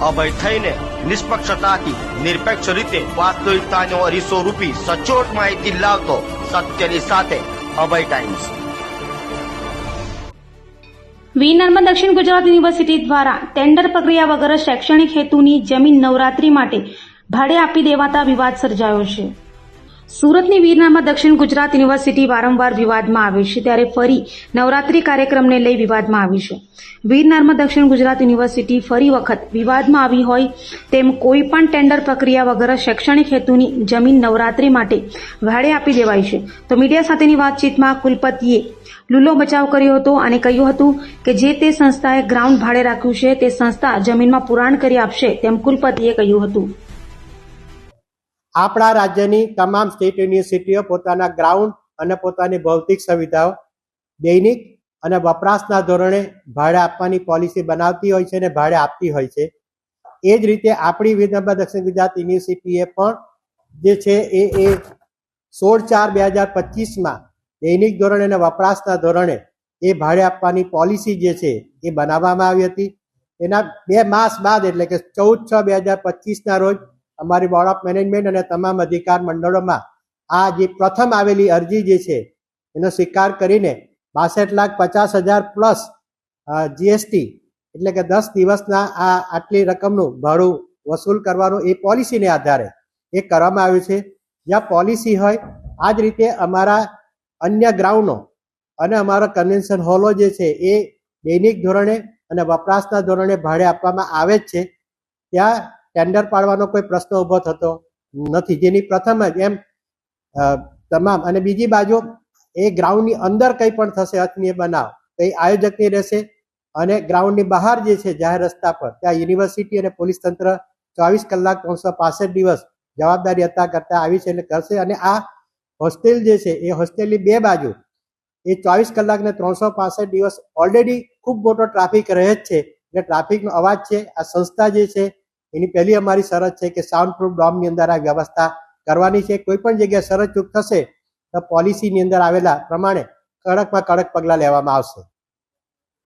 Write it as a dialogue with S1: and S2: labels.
S1: અભય થઈને નિષ્પક્ષતાથી, નિરપેક્ષ રીતે વાસ્તવિકતાનો અરીસો રૂપી સચોટ માહિતી લાવતો સત્યની સાથે અભય ટાઈમ્સ.
S2: વી નર્મદ દક્ષિણ ગુજરાત યુનિવર્સિટી દ્વારા ટેન્ડર પ્રક્રિયા વગર શૈક્ષણિક હેતુની જમીન નવરાત્રી માટે ભાડે આપી દેવાતા વિવાદ સર્જાયો છે. સુરતની વીરનામાં દક્ષિણ ગુજરાત યુનિવર્સિટી વારંવાર વિવાદમાં આવે છે. ત્યારે ફરી નવરાત્રી કાર્યક્રમને લઈ વિવાદમાં આવી છે. વીરનારમાં દક્ષિણ ગુજરાત યુનિવર્સિટી ફરી વખત વિવાદમાં આવી હોય તેમ કોઈ પણ ટેન્ડર પ્રક્રિયા વગર શૈક્ષણિક હેતુની જમીન નવરાત્રી માટે ભાડે આપી દેવાઈ છે. તો મીડિયા સાથેની વાતચીતમાં કુલપતિએ લુલો બચાવ કર્યો હતો અને કહ્યું હતું કે જે તે સંસ્થાએ ગ્રાઉન્ડ ભાડે રાખ્યું છે તે સંસ્થા જમીનમાં પુરાણ કરી આપશે તેમ કુલપતિએ કહ્યું હતું.
S3: આપણા રાજ્યની તમામ સ્ટેટ યુનિવર્સિટીઓ પોતાના ગ્રાઉન્ડ અને પોતાની ભૌતિક સુવિધાઓ દૈનિક અને વપરાશના ધોરણે ભાડે આપવાની પોલિસી બનાવતી હોય છે અને ભાડે આપતી હોય છે. એ જ રીતે આપણી વિદર્ભ દક્ષિણ ગુજરાત યુનિવર્સિટીએ પણ જે છે એ એ સોળ ચાર બે હજાર પચીસમાં દૈનિક ધોરણે અને વપરાશના ધોરણે એ ભાડે આપવાની પોલિસી જે છે એ બનાવવામાં આવી હતી. એના બે માસ બાદ એટલે કે ચૌદ છ બે હજાર પચીસના રોજ અમારી બોર્ડ ઓફ મેનેજમેન્ટ અને તમામ અધિકાર મંડળોમાં આ જે પ્રથમ આવેલી અરજી જે છે, એનો સ્વીકાર કરીને બાસઠ લાખ પચાસ હજાર પ્લસ જીએસટી એટલે કે દસ દિવસના આ આટલી રકમનું ભાડું વસૂલ કરવાનું એ પોલિસીને આધારે એ કરવામાં આવ્યું છે. જ્યાં પોલિસી હોય, આ જ રીતે અમારા અન્ય ગ્રાઉન્ડો અને અમારા કન્વેન્શન હોલો જે છે, એ દૈનિક ધોરણે અને વપરાશના ધોરણે ભાડે આપવામાં આવે જ છે. ત્યાં ટેન્ડર પાડવાનો કોઈ પ્રશ્ન ઊભો થતો નથી. જેની પ્રથમ જ એમ તમામ અને બીજી બાજુ એ ગ્રાઉન્ડની અંદર કંઈ પણ થશે અનિય બનાવ, તો એ આયોજકની રહેશે અને ગ્રાઉન્ડની બહાર જે છે, જાહેર રસ્તા પર, ત્યાં યુનિવર્સિટી અને પોલીસ તંત્ર ચોવીસ કલાક ત્રણસો પાસઠ દિવસ જવાબદારી હતા કરતા આવી છે એટલે કરશે અને આ હોસ્ટેલ જે છે, એ હોસ્ટેલની બે બાજુ એ ચોવીસ કલાક ને ત્રણસો પાસઠ દિવસ ઓલરેડી ખૂબ મોટો ટ્રાફિક રહે જ છે. એટલે ટ્રાફિકનો અવાજ છે, આ સંસ્થા જે છે એની પહેલી અમારી શરત છે કે સાઉન્ડ પ્રૂફ ડોમની અંદર આ વ્યવસ્થા કરવાની છે. કોઈ પણ જગ્યાએ શરત ચૂક થશે તો પોલિસીની અંદર આવેલા પ્રમાણે કડકમાં કડક પગલાં લેવામાં આવશે.